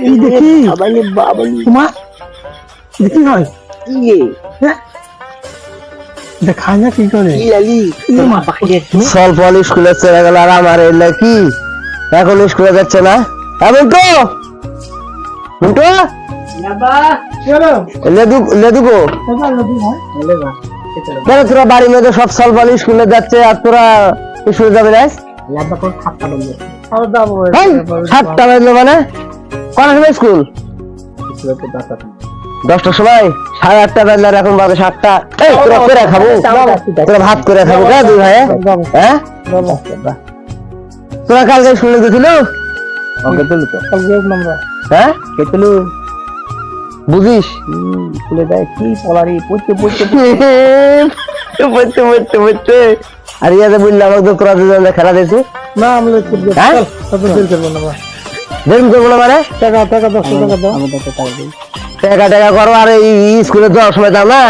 এই দেখি বাবালি বাবালি তোমার? দেখি হয় ইয়ে। হ্যাঁ? দেখায় না কি করে? লালি মা। বাইরে স্বল্প স্কুলে চলে গেল আর আমার এলে কি এখন স্কুলে যাচ্ছে না? এমন তো মিন্টু? কেন তোরা বাড়ির মধ্যে সব স্বল্প স্কুলে যাচ্ছে আর তোরা স্কুলে যাবে না? বললে সাতটা বাজলো মানে? কটার সময় স্কুল? দশটার সময়। সাড়ে আটটা বাজলে এখন বাজে সাতটা। তোরা করে খাব। তোরা ভাত করে খাব কে দুই ভাই? হ্যাঁ? তোরা কালকে স্কুলে গেছিল? হ্যাঁ? বুঝিস? স্কুলে দেয় কি পলারি পড়তে পড়তে পড়তে। পড়তে পড়তে আর ইয়াতে বললাম আমাকে তো খেলা দিয়েছে না হ্যাঁ? করব না না মানে? টাকা টাকা দশ টাকা দাও। আমাদের টাকা দিই। টাকা টাকা করো আর এই স্কুলে যাওয়ার সময় দাও না?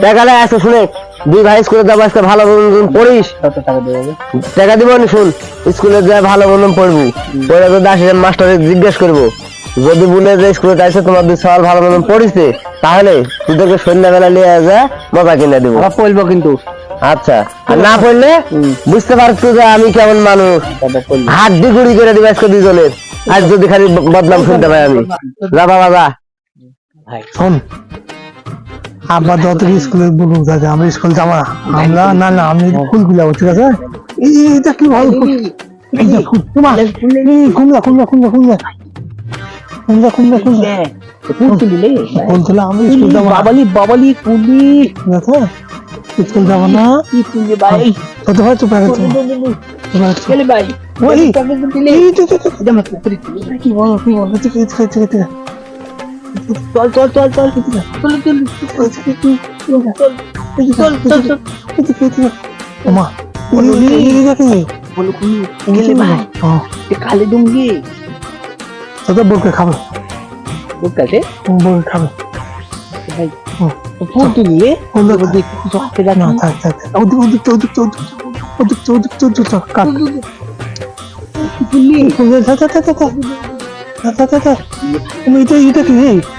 টাকা নেই আজকে শুনে। দুই ভাই স্কুলে যাব আজকে ভালো মতন পড়িস? টাকা দেবে হবে টাকা দিব না শুন। স্কুলে যা ভালো মতন পড়ব। পড়ে তো দাস মাস্টারে জিজ্ঞেস করব। যদি বলে যে স্কুলে যাইছে তোমার দুই সওয়াল ভালো মতন পড়িছে তাহলে তোদেরকে সন্ধ্যাবেলা নিয়ে যা মজা কিনে দেবো। পড়ব কিন্তু। আচ্ছা আর না পড়লে বুঝতে পারতো যে আমি কেমন মানুষ। হাড্ডি গুড়ি করে দিবে আজকে দুজনের। আর যদি খালি বদনাম শুনতে পাই আমি। যা বাবা শোন আব্বা তো স্কুলে বলুক দাদা আমি স্কুল যাব না। আমরা না না আমি স্কুল খুলে ঠিক আছে? এটা কি ভালো তোমার আমি বাবালি বাবালি কুলি স্কুল যাব না তুলি ভাই চলে ওই এই তো তো তো জামা পুকুরি তুলি কি বলো কি বলো ঠিক আছে ঠিক আছে ঠিক চল চল চল চল চল চল চল চল চল ওমা ওই এই দেখি বলো কুলি গেলে ভাই হ্যাঁ কালে ডুঙ্গি তোদের বউকে খাবে দেখ কিছু হাতে না থাক থাক। ওদিক ওদিক ওদিক ওদিক ওদিক ওদিক কাট তুলি থাক থাক থাক থাক থাক থাক থাক তুমি এটা এটা কি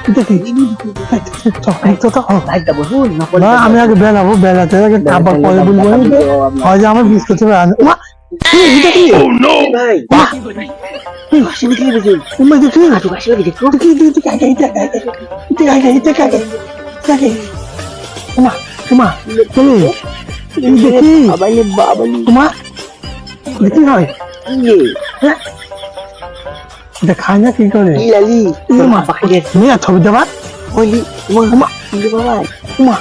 এটা কি না আমি আগে বেলাবো বেলাতে আগে আবার পরে বলব হয় যে আমার বিস্কুট এটা কি ভাই বাহ! তুই হাসি বিক্রি করেছিস ওমা এটা কি তুই হাসি বিক্রি এটা কি এটা লাগে তোমা তোমা তুমি দেখি। বাবালি বাবালি তোমা দেখি হয়। ইয়ে হ্যাঁ? দেখা না কি করে? লালি তোমা পাখিয়ে তুমি আর ছবি দেবা বলি তোমা তোমা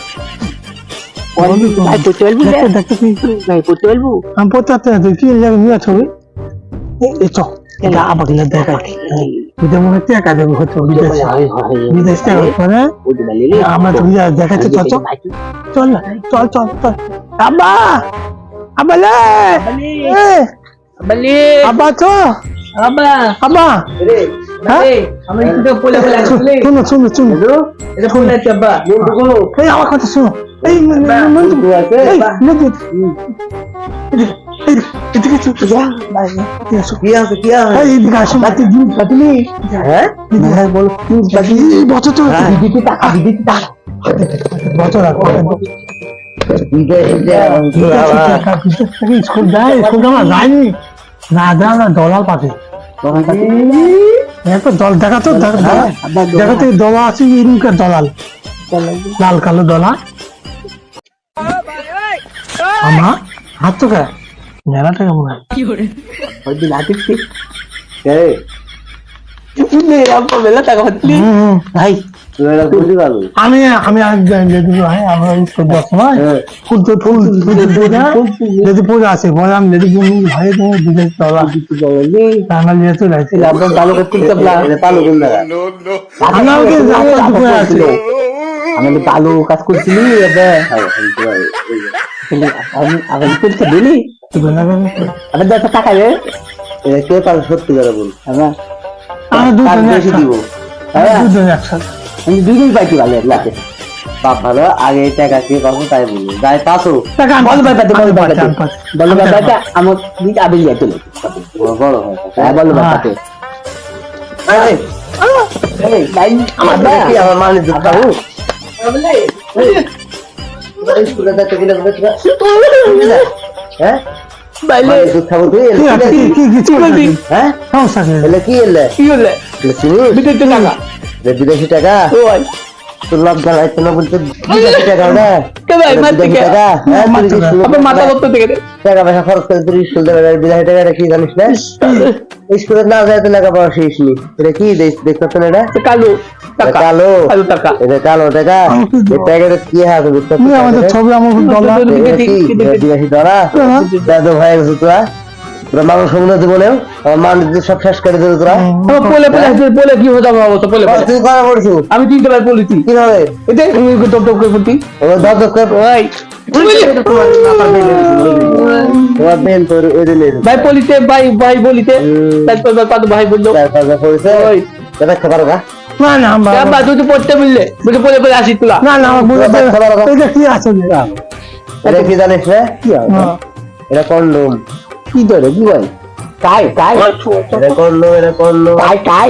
দেখতে দেখতে পড়তে পারব আমি পড়তে পারতে না তুই কি নিয়ে ছবি এই তো এটা আবার গেলে দেখা। এটা মনে হচ্ছে একা দেবো হচ্ছে বিদেশ বিদেশ থেকে করে আমরা তুমি দেখাচ্ছি চল চল। চল চল চল চল। আব্বা! আব্বা লে! এ, আব্বা তো বাবা আব্বা! একটু পড়ে পড়ে শুনো শুনো শুনো এটা এই আমার কথা শুনো। এই নন্দু এই নন্দু এদিকে চল যা কি আছে কি আছে এই এদিকে আসো বাতি জিনিস বাতিলি হ্যাঁ হ্যাঁ বলো জিনিস বাতিলি বছর তো দিদি টাকা দিদি টাকা বছর আর স্কুল যায় স্কুল যাওয়া যায়নি না যা না দলাল দল দেখা তো দেখা তো দলা আছে দলাল লাল কালো দলা আমা তো খায়। রে আমি আমি পুজো আছে আমি কাজ করছিলি হ্যাঁ, হ্যাঁ, হ্যাঁ, আমি পরীক্ষা দিলি? আমি দেখো টাকা রে কে পারে সত্যি করে বল? আমরা বেশি দিব। হ্যাঁ? আমি দুইটাই পাইছি ভালো লাগে বাপ ভালো আগে টাকা কে করব তাই বলব যাই পাশো বল ভাই পাতে বল ভাই বল ভাই পাতে আমার দিকে আবিল যায় চলে। বড় হয় হ্যাঁ, বল ভাই পাতে আমার মানে জুতা হোক স্কুলে যাচ্ছে কিনা বলে হ্যাঁ? বাইলে। মানে দুধ খাব তুই কি কি আছে? দেখি? কি কিছু বলবি? হ্যাঁ? সমস্যা এলে কি এলে? কি এলে? চিনিস? টাকা। বিদেশি টাকা? ওই তোর লাভ জ্বালাইতো না বলতে বিদেশি টাকা ওটা। কে ভাই, এটা মারতে টাকা? হ্যাঁ কি কে? স্কুলে আপনার মাথা করতে থেকে টাকা পয়সা খরচ করে তুই স্কুল দেবে বিদেশি টাকা কি জানিস না? স্কুলে না যায় তো লেখাপড়া নি। এটা কি দেখ- না এটা? কালো। কালো। কালো এটা কালো টাকা এই টাকাটা কি হাতে বুঝতে তুমি আমাদের ছবি আমার ডলার এটা কি? এটা বিদেশি ধরা দাদু ভাই গেছে তোরা? তোরা মানুষ আমার সব শেষ করে তোরা? কি অবস্থা। তুই পড়ছু আমি তিনটে বার বলেছি। তুমি টপ টপ করে বলতি ও করে ভাই বলিতে ভাই ভাই বলিতে। তারপর ভাই বলল চার পাঁচ ওই। গা। না না আমরা বা তুই তো পড়তে বললে। বলতে পড়ে পড়ে আসি তুলা। না না আমার বুঝতে খাবার দাও। এটা কি আছে এটা কি জানিস রে? হ্যাঁ। এটা লোম কি ধরে কি ভাই? কাই কাই এটা কন্ডম এটা কন্ডম। কাই কাই